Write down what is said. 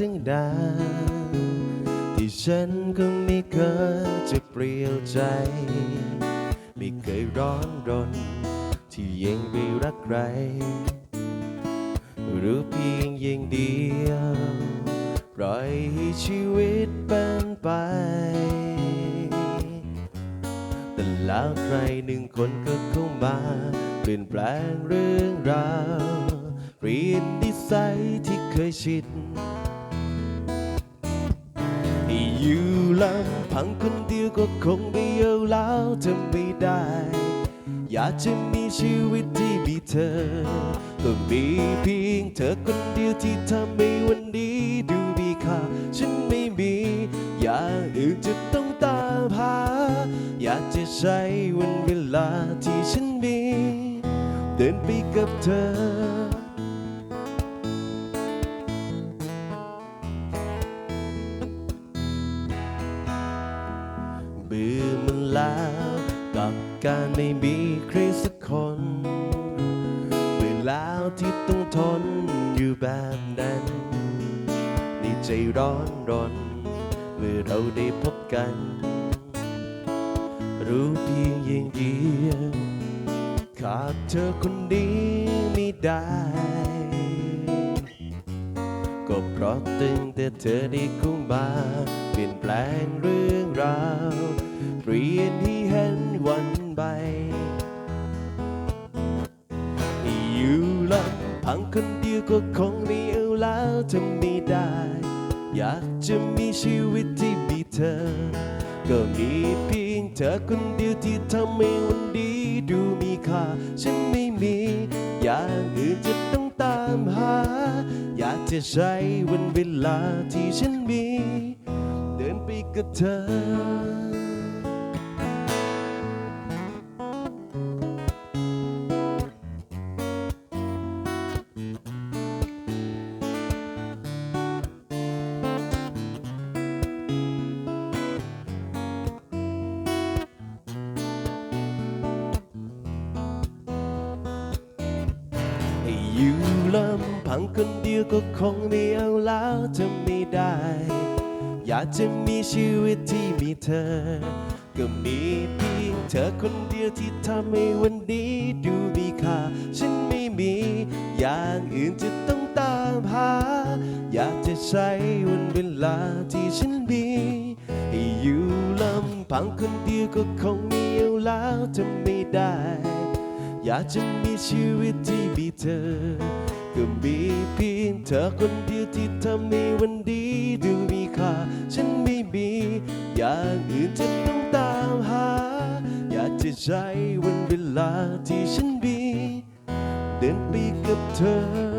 ถึงดา ที่ฉันก็ไม่เคยจะเปลี่ยวใจ ไม่เคยร้อนรน ที่ยังไปรักใคร หรู้เพียงอย่างเดียวปล่อยให้ชีวิตเป็นไป แต่แล้วใครหนึ่งคนก็เข้ามาเปลี่ยนแปลงเรื่องราวเปลี่ยนนิสัยที่เคยชิน อยู่ลำพังคนเดียวก็คงไม่เอาแล้วทำไม่ได้ อยากจะมีชีวิตที่มีเธอ ก็มีเพียงเธอคนเดียวที่ทำให้วันนี้ดูมีค่า ฉันไม่มีอย่างอื่นจะต้องตามหา อยากจะใช้วันเวลาที่ฉันมี เดินไปกับเธอ กับการไม่มีใครสักคนเบื่อแล้วที่ต้องทนอยู่แบบนั้นในใจร้อนรนเมื่อเราได้พบกัน รู้เพียงอย่างเดียวขาดเธอคนนี้ไม่ได้ ก็เพราะตึงแต่เธอได้เข้ามาเปลี่ยนแปลงเรื่องราว พังคนเดียวก็คงไม่เอาแล้วทำไม่ได้ อยากจะมีชีวิตที่มีเธอ ก็มีเพียงเธอคนเดียวที่ทำให้วันดีดูมีค่า ฉันไม่มี อย่างอื่นจะต้องตามหา อยากจะใช้วันเวลาที่ฉันมี เดินไปกับเธอ พังคนเดียวก็คงไม่เอาแล้วจะไม่ได้ อยากจะมีชีวิตที่มีเธอ ก็มีเพียงเธอคนเดียวที่ทำให้วันนี้ดูมีค่า ฉันไม่มีอย่างอื่นจะต้องตามหา อยากจะใช้วันเวลาที่ฉันมีให้อยู่ลำพังคนเดียวก็คงไม่เอาแล้วจะไม่ได้ อยากจะมีชีวิตที่มีเธอ ก็มีเพียงเธอคนเดียวที่ทำให้วันดีดูมีค่าฉันไม่มีอย่างอื่นจะต้องตามหา อยากจะใช้วันเวลาที่ฉันมี เดินไปกับเธอ